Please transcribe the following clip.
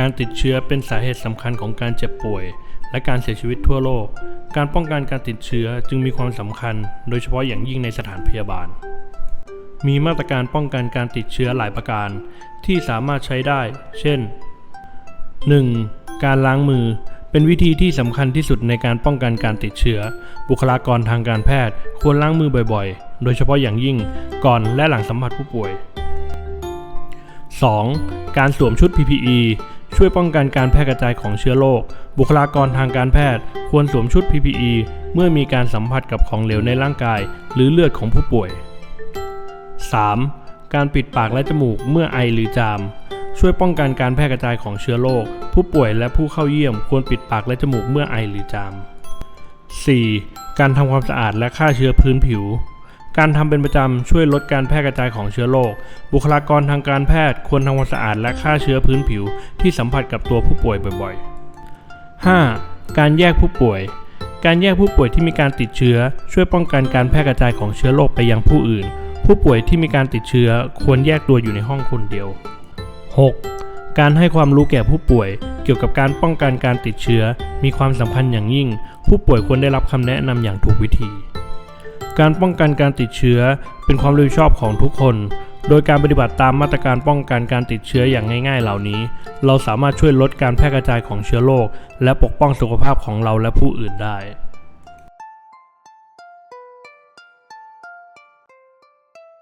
การติดเชื้อเป็นสาเหตุสำคัญของการเจ็บป่วย และการเสียชีวิตทั่วโลก การป้องกันการติดเชื้อจึงมีความสำคัญ โดยเฉพาะอย่างยิ่งในสถานพยาบาล มีมาตรการป้องกันการติดเชื้อหลายประการ ที่สามารถใช้ได้ เช่น 1. การล้างมือเป็นวิธีที่สำคัญที่สุดในการป้องกันการติดเชื้อ บุคลากรทางการแพทย์ควรล้างมือบ่อยๆ โดยเฉพาะอย่างยิ่งก่อนและหลังสัมผัสผู้ป่วย 2. การสวมชุด PPE ช่วยป้องกันการแพร่กระจายของเชื้อโรค บุคลากรทางการแพทย์ ควรสวมชุด PPE เมื่อมีการสัมผัสกับของเหลวในร่างกาย หรือเลือดของผู้ป่วย 3. การปิดปากและจมูกเมื่อไอหรือจาม ช่วยป้องกันการแพร่กระจายของเชื้อโรค ผู้ป่วยและผู้เข้าเยี่ยมควรปิดปากและจมูกเมื่อไอหรือจาม 4. การทำความสะอาดและฆ่าเชื้อพื้นผิว การทำเป็นประจำช่วยลดการแพร่กระจายของเชื้อโรค บุคลากรทางการแพทย์ควรทำความสะอาดและฆ่าเชื้อพื้นผิวที่สัมผัสกับตัวผู้ป่วยบ่อยๆ 5. การแยกผู้ป่วย การแยกผู้ป่วยที่มีการติดเชื้อ ช่วยป้องกันการแพร่กระจายของเชื้อโรคไปยังผู้อื่น ผู้ป่วยที่มีการติดเชื้อควรแยกตัวอยู่ในห้องคนเดียว 6. การให้ความรู้แก่ผู้ป่วย เกี่ยวกับการป้องกันการติดเชื้อ มีความสำคัญอย่างยิ่ง ผู้ป่วยควรได้รับคำแนะนำอย่างถูกวิธี การป้องกันการติดเชื้อเป็นความรับผิดชอบของทุกคน โดยการปฏิบัติตามมาตรการป้องกันการติดเชื้ออย่างง่ายๆ เหล่านี้ เราสามารถช่วยลดการแพร่กระจายของเชื้อโรคและปกป้องสุขภาพของเราและผู้อื่นได้